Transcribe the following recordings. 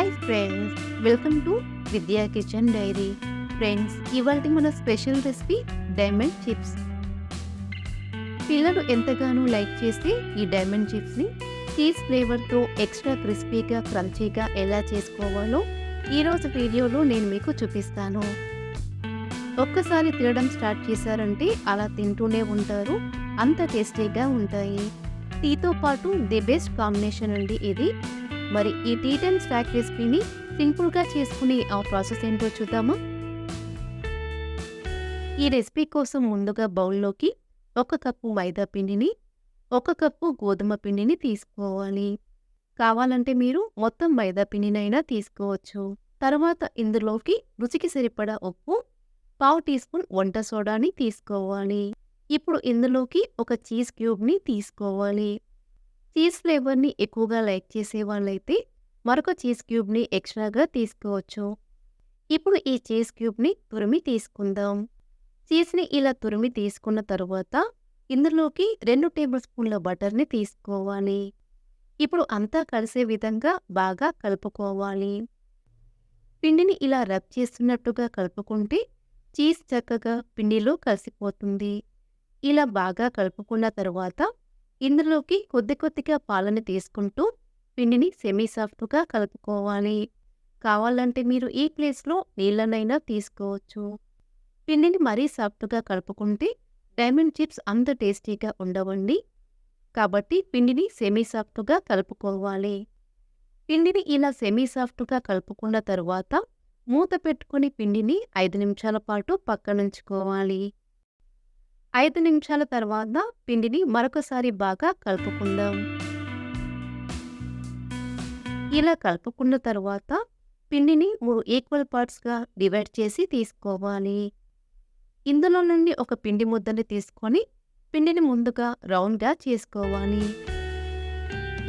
Hi friends welcome to Vidya kitchen diary friends ఇవాళ మన special recipe diamond chips పిల్లలు ఎంతగానో లైక్ చేస్తే ఈ డైమండ్ చిప్స్ని చీజ్ ఫ్లేవర్తో ఎక్స్ట్రా క్రిస్పీగా క్రంచీగా ఎలా చేసుకోవాలో ఈరోజు వీడియోలో నేను మీకు చూపిస్తాను. ఒక్కసారి తినడం స్టార్ట్ చేశారంటే అలా తింటూనే ఉంటారు. అంత టేస్టీగా ఉంటాయి. టీతో పాటు ది బెస్ట్ కాంబినేషన్ అండి ఇది. మరి ఈ టీ టైమ్ స్నాక్ రెసిపీని సింపుల్గా చేసుకునే ఆ ప్రాసెస్ ఏంటో చూద్దామా? ఈ రెసిపీ కోసం ముందుగా బౌల్లోకి ఒక కప్పు మైదా పిండిని ఒక కప్పు గోధుమ పిండిని తీసుకోవాలి. కావాలంటే మీరు మొత్తం మైదా పిండినైనా తీసుకోవచ్చు. తర్వాత ఇందులోకి రుచికి సరిపడా ఉప్పు పావు టీ స్పూన్ వంట సోడాని తీసుకోవాలి. ఇప్పుడు ఇందులోకి ఒక చీజ్ క్యూబ్ని తీసుకోవాలి. చీజ్ ఫ్లేవర్ని ఎక్కువగా లైక్ చేసే వాళ్ళైతే మరొక చీజ్ క్యూబ్ని ఎక్స్ట్రాగా తీసుకోవచ్చు. ఇప్పుడు ఈ చీజ్ క్యూబ్ని తురిమి తీసుకుందాం. చీజ్ని ఇలా తురిమి తీసుకున్న తరువాత ఇందులోకి రెండు టేబుల్ స్పూన్ల బటర్ని తీసుకోవాలి. ఇప్పుడు అంతా కలిసే విధంగా బాగా కలుపుకోవాలి. పిండిని ఇలా రబ్ చేస్తున్నట్టుగా కలుపుకుంటే చీజ్ చక్కగా పిండిలో కలిసిపోతుంది. ఇలా బాగా కలుపుకున్న తర్వాత ఇందులోకి కొద్ది కొద్దిగా పాలని తీసుకుంటూ పిండిని సెమీ సాఫ్ట్గా కలుపుకోవాలి. కావాలంటే మీరు ఈ ప్లేస్లో నీళ్ళనైనా తీసుకోవచ్చు. పిండిని మరీ సాఫ్ట్గా కలుపుకుంటే డైమండ్ చిప్స్ అంత టేస్టీగా ఉండవండి. కాబట్టి పిండిని సెమీ సాఫ్ట్గా కలుపుకోవాలి. పిండిని ఇలా సెమీ సాఫ్ట్గా కలుపుకున్న తరువాత మూత పెట్టుకుని పిండిని ఐదు నిమిషాల పాటు పక్కనుంచుకోవాలి. ఐదు నిమిషాల తర్వాత పిండిని మరొకసారి బాగా కలుపుకుందాం. ఇలా కలుపుకున్న తర్వాత పిండిని మూడు ఈక్వల్ పార్ట్స్గా డివైడ్ చేసి తీసుకోవాలి. ఇందులో నుండి ఒక పిండి ముద్దని తీసుకొని పిండిని ముందుగా రౌండ్గా చేసుకోవాలి.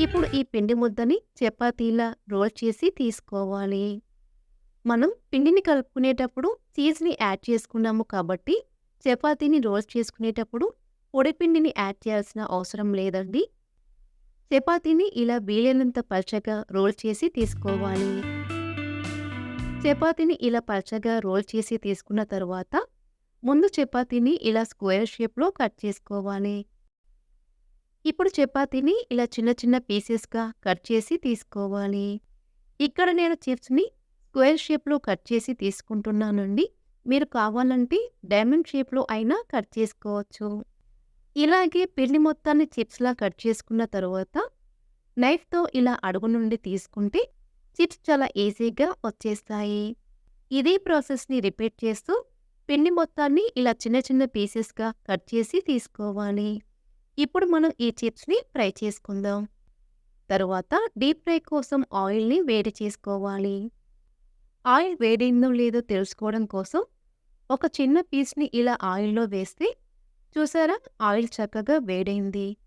ఇప్పుడు ఈ పిండి ముద్దని చపాతీలా రోల్ చేసి తీసుకోవాలి. మనం పిండిని కలుపుకునేటప్పుడు చీజ్ని యాడ్ చేసుకున్నాము కాబట్టి చపాతీని రోల్ చేసుకునేటప్పుడు పొడిపిండిని యాడ్ చేయాల్సిన అవసరం లేదండి. చపాతీని ఇలా వీలైనంత పలచగా రోల్ చేసి తీసుకోవాలి. చపాతీని ఇలా పలచగా రోల్ చేసి తీసుకున్న తర్వాత ముందు చపాతీని ఇలా స్క్వేర్ షేప్లో కట్ చేసుకోవాలి. ఇప్పుడు చపాతీని ఇలా చిన్న చిన్న పీసెస్గా కట్ చేసి తీసుకోవాలి. ఇక్కడ నేను చిప్స్ని స్క్వేర్ షేప్లో కట్ చేసి తీసుకుంటున్నానండి. మీరు కావాలంటే డైమండ్ షేప్లో అయినా కట్ చేసుకోవచ్చు. ఇలాగే పిండి మొత్తాన్ని చిప్స్లా కట్ చేసుకున్న తర్వాత నైఫ్తో ఇలా అడుగు నుండి తీసుకుంటే చిప్స్ చాలా ఈజీగా వచ్చేస్తాయి. ఇదే ప్రాసెస్ని రిపీట్ చేస్తూ పిండి మొత్తాన్ని ఇలా చిన్న చిన్న పీసెస్గా కట్ చేసి తీసుకోవాలి. ఇప్పుడు మనం ఈ చిప్స్ని ఫ్రై చేసుకుందాం. తరువాత డీప్ ఫ్రై కోసం ఆయిల్ని వేడి చేసుకోవాలి. ఆయిల్ వేడైందో లేదో తెలుసుకోవడం కోసం ఒక చిన్న పీస్ని ఇలా ఆయిల్లో వేస్తే చూసారా? ఆయిల్ చక్కగా వేడైంది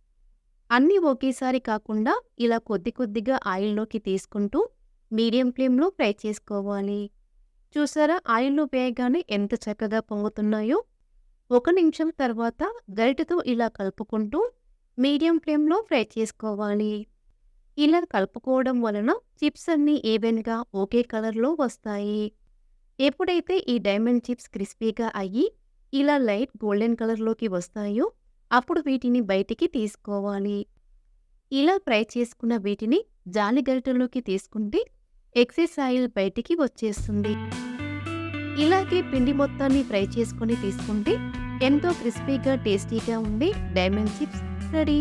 అన్నీ ఒకేసారి కాకుండా ఇలా కొద్ది కొద్దిగా ఆయిల్లోకి తీసుకుంటూ మీడియం ఫ్లేమ్లో ఫ్రై చేసుకోవాలి. చూసారా? ఆయిల్లో వేయగానే ఎంత చక్కగా పొంగుతున్నాయో. ఒక నిమిషం తర్వాత గరిటతో ఇలా కలుపుకుంటూ మీడియం ఫ్లేమ్లో ఫ్రై చేసుకోవాలి. ఇలా కలుపుకోవడం వలన చిప్స్ అన్నీ ఏవెన్గా ఒకే కలర్లో వస్తాయి? ఎప్పుడైతే ఈ డైమండ్ చిప్స్ క్రిస్పీగా అయ్యి ఇలా లైట్ గోల్డెన్ కలర్లోకి వస్తాయో అప్పుడు వీటిని బయటికి తీసుకోవాలి. ఇలా ఫ్రై చేసుకున్న వీటిని జాలి గరిటెలోకి తీసుకుంటే ఎక్సెస్ ఆయిల్ బయటికి వచ్చేస్తుంది. ఇలాగే పిండి మొత్తాన్ని ఫ్రై చేసుకొని తీసుకుంటే ఎంతో క్రిస్పీగా టేస్టీగా ఉండే డైమండ్ చిప్స్ రెడీ.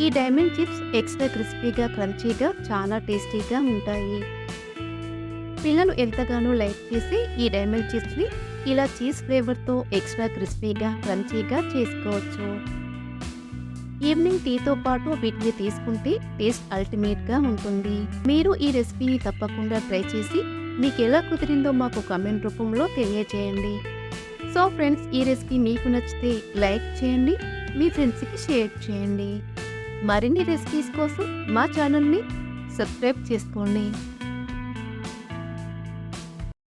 ఈ డైమండ్ చిప్స్ ఎక్స్ట్రా క్రిస్పీగా క్రంచీగా చాలా టేస్టీగా ఉంటాయి. పిల్లలు ఎంతగానో లైక్ చేసి ఈ డైమండ్ చిప్స్ని ఇలా చీజ్ ఫ్లేవర్తో ఎక్స్ట్రా క్రిస్పీగా క్రంచీగా చేసుకోవచ్చు. ఈవినింగ్ టీతో పాటు వీటిని తీసుకుంటే టేస్ట్ అల్టిమేట్గా ఉంటుంది. మీరు ఈ రెసిపీని తప్పకుండా ట్రై చేసి మీకు ఎలా కుదిరిందో మాకు కమెంట్ రూపంలో తెలియజేయండి సో ఫ్రెండ్స్ ఈ రెసిపీ మీకు నచ్చితే లైక్ చేయండి మీ ఫ్రెండ్స్కి షేర్ చేయండి. మరిన్ని రెసిపీస్ కోసం మా ఛానల్ని సబ్స్క్రైబ్ చేసుకోండి.